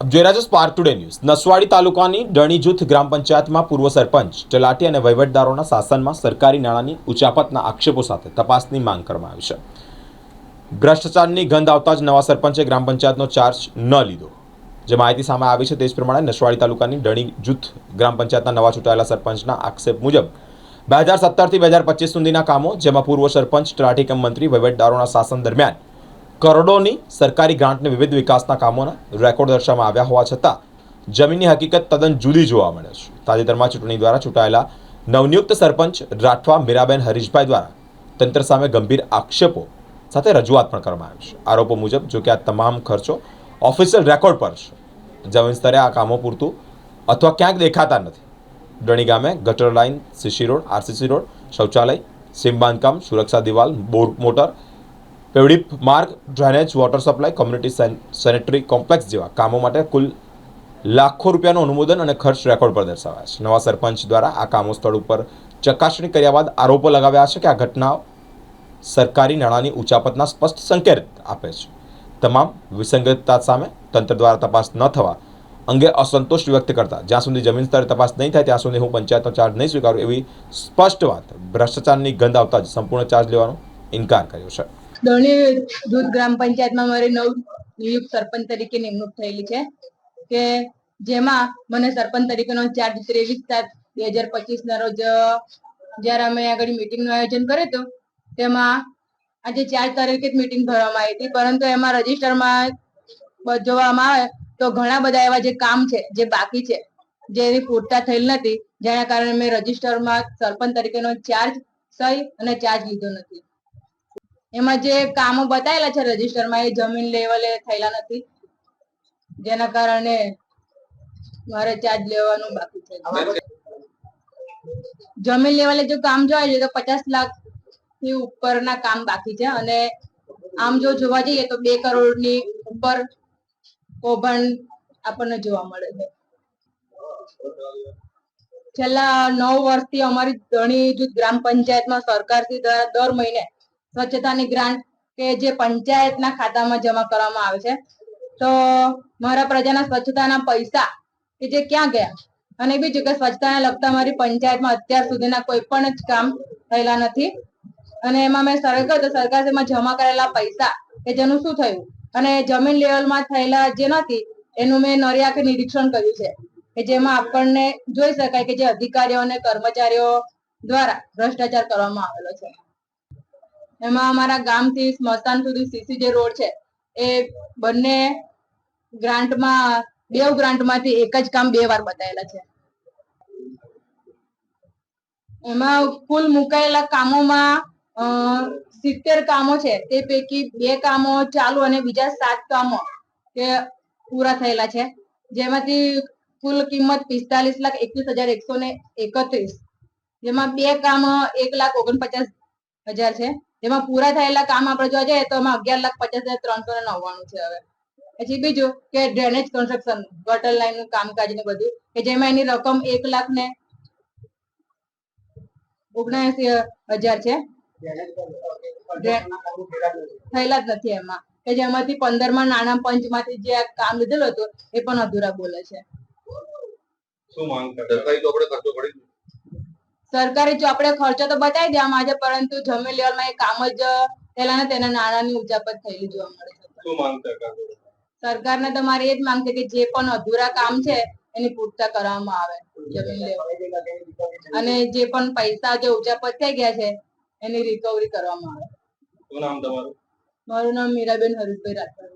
જોઈ spark today news. Naswadi તાલુકાની ડણી જૂથ ગ્રામ પંચાયતમાં પૂર્વ સરપંચ તલાટી અને વહીવટદારોના શાસનમાં સરકારી નાણાંની ઉચાપતના આક્ષેપો સાથે તપાસની માંગ કરવામાં આવી છે. ભ્રષ્ટાચારની ગંધ આવતા જ નવા સરપંચે ગ્રામ પંચાયતનો ચાર્જ ન લીધો. જે માહિતી સામે આવી છે તે જ પ્રમાણે નસવાડી તાલુકાની ડણી જૂથ ગ્રામ પંચાયતના નવા ચૂંટાયેલા સરપંચના આક્ષેપ મુજબ બે હજાર સત્તરથી બે હજાર પચીસ સુધીના કામો, જેમાં પૂર્વ સરપંચ તલાટી કમ મંત્રી, વહીવટદારોના શાસન દરમિયાન કરોડોની સરકારી ગ્રાન્ટને વિવિધ વિકાસના કામોના રેકોર્ડ દર્શાવવામાં આવ્યા હોવા છતાં, જમીનની હકીકત તદ્દન જુદી જોવા મળે છે. તાજેતરમાં ચૂંટણી દ્વારા ચૂંટાયેલા નવનિયુક્ત સરપંચ રાઠવા મીરાબેન હરીશભાઈ દ્વારા તંત્ર સામે ગંભીર આક્ષેપો સાથે રજૂઆત પણ કરવામાં આવી છે. આરોપો મુજબ, જો કે આ તમામ ખર્ચો ઓફિશિયલ રેકોર્ડ પર છે. જમીન સ્તરે આ કામો પૂરતું અથવા ક્યાંક દેખાતા નથી. ડણી ગામે gutter line, CC road, RCC road, શૌચાલય સીમ બાંધકામ સુરક્ષા દિવાલ, બોર મોટર પેવડી માર્ગ ડ્રેનેજ વોટર સપ્લાય કોમ્યુનિટી સેન- સેનેટરી કોમ્પ્લેક્સ જેવા કામો માટે કુલ લાખો રૂપિયાનું અનુમોદન અને ખર્ચ રેકોર્ડ પર દર્શાવાયા છે. નવા સરપંચ દ્વારા આ કામો સ્થળ ઉપર ચકાસણી કર્યા બાદ આરોપો લગાવ્યા છે કે આ ઘટનાઓ સરકારી નાણાંની ઉચાપતના સ્પષ્ટ સંકેત આપે છે. તમામ વિસંગતતા સામે તંત્ર દ્વારા તપાસ ન થવા અંગે અસંતોષ વ્યક્ત કરતા, જ્યાં સુધી જમીન સ્તરે તપાસ નહીં થાય ત્યાં સુધી હું પંચાયતનો ચાર્જ નહીં સ્વીકારું એવી સ્પષ્ટ વાત. ભ્રષ્ટાચારની ગંધ આવતા જ સંપૂર્ણ ચાર્જ લેવાનો ઇનકાર કર્યો છે. ધોની દૂધ ગ્રામ પંચાયતમાં મારી નવ નિયુક્ત સરપંચ તરીકે નિમણૂક થયેલી છે કે જેમાં મને સરપંચ તરીકેનો ચાર્જ ત્રેવીસ સાત બે હજાર પચીસ ના રોજ, જ્યારે અમે આગળ મિટિંગનું આયોજન કર્યું હતું, તેમાં આજે ચાર તારીખે જ મિટિંગ ભરવામાં આવી હતી. પરંતુ એમાં રજીસ્ટરમાં જોવામાં આવે તો ઘણા બધા એવા જે કામ છે, જે બાકી છે જેની પૂરતા થયેલ નથી, જેના કારણે મેં રજીસ્ટરમાં સરપંચ તરીકેનો ચાર્જ સહી અને ચાર્જ લીધો નથી. એમાં જે કામો બતાવેલા છે રજીસ્ટરમાં એ જમીન લેવલે થયેલા નથી. જેના કારણે મારે ચાર્જ લેવાનું બાકી છે. જમીન લેવલે જો કામ જઈએ તો પચાસ લાખથી ઉપરના કામ બાકી છે અને આમ જો જોવા જઈએ તો બે કરોડની ઉપર કૌભાંડ આપણને જોવા મળે છે. છેલ્લા નવ વર્ષથી અમારી ઘણી જૂથ ગ્રામ પંચાયતમાં સરકારથી દ્વારા દર મહિને સ્વચ્છતાની ગ્રાન્ટ કે જે પંચાયતના ખાતામાં જમા કરવામાં આવે છે. તો મારા પ્રજાના સ્વચ્છતાના પૈસા કે જે ક્યાં ગયા? અને બીજું કે સ્વચ્છતાને લગતા મારી પંચાયતમાં અત્યાર સુધીના કોઈ પણ જ કામ થયેલા નથી. અને એમાં મેં સર્વે કર્યો તો સરકારમાં જમા કરેલા પૈસા કે જેનું શું થયું? અને જમીન લેવલમાં થયેલા જે નથી, એનું મેં નરિયાકે નિરીક્ષણ કર્યું છે. કે જેમાં આપણને જોઈ શકાય કે જે અધિકારીઓ અને કર્મચારીઓ દ્વારા ભ્રષ્ટાચાર કરવામાં આવેલો છે. એમાં અમારા ગામથી સ્મશાન સુધી સીસી જે રોડ છે, એ બંને ગ્રાન્ટમાં બે ગ્રાન્ટમાંથી એક જ કામ બે વાર બતાવેલા છે. એમાં કુલ મુકાયેલા કામોમાં સિત્તેર કામો છે, તે પૈકી બે કામો ચાલુ અને બીજા સાત કામો કે પૂરા થયેલા છે, જેમાંથી કુલ કિંમત પિસ્તાલીસ લાખ એકવીસ હજાર એકસો ને એકત્રીસ, જેમાં બે કામ એક લાખ ઓગણપચાસ હજાર છે. જેમાં પૂરા થયેલા કામ આપણે જોવા જઈએ તો એમાં અગિયાર લાખ પચાસ હજાર ત્રણસો ને નવ્વાણું છે હવે. પછી બીજું કે ડ્રેનેજ કન્સ્ટ્રક્શન ગટર લાઈનનું કામકાજ ને બધું, કે જેમાં એની રકમ એક લાખ ને ઓગણસી હજાર છે. થયેલા જ નથી એમાં. કે જેમાંથી પંદરમાં નાના પંચમાંથી જે કામ લીધેલું હતું, એ પણ અધૂરા બોલે છે. શું માંગ સરકારી તો આપણે ખર્ચો પડી સરકારી આપણે ખર્ચો તો બતાવી દેવામાં આવે છે પરંતુ જમીન લેવલમાં એ કામ જ પેલા ને તેના નાણાંની ઉજાપત થયેલી જોવા મળે છે? સરકારને તમારે એ જ માંગ છે કે જે પણ અધૂરા કામ છે એની પૂર્તતા કરવામાં આવે જમીન લેવલ. અને જે પણ પૈસા જે ઉજાપત થઈ ગયા છે એની રિકવરી કરવામાં આવે. શું નામ તમારું? મારું નામ મીરાબેન હરીશભાઈ રાઠવા.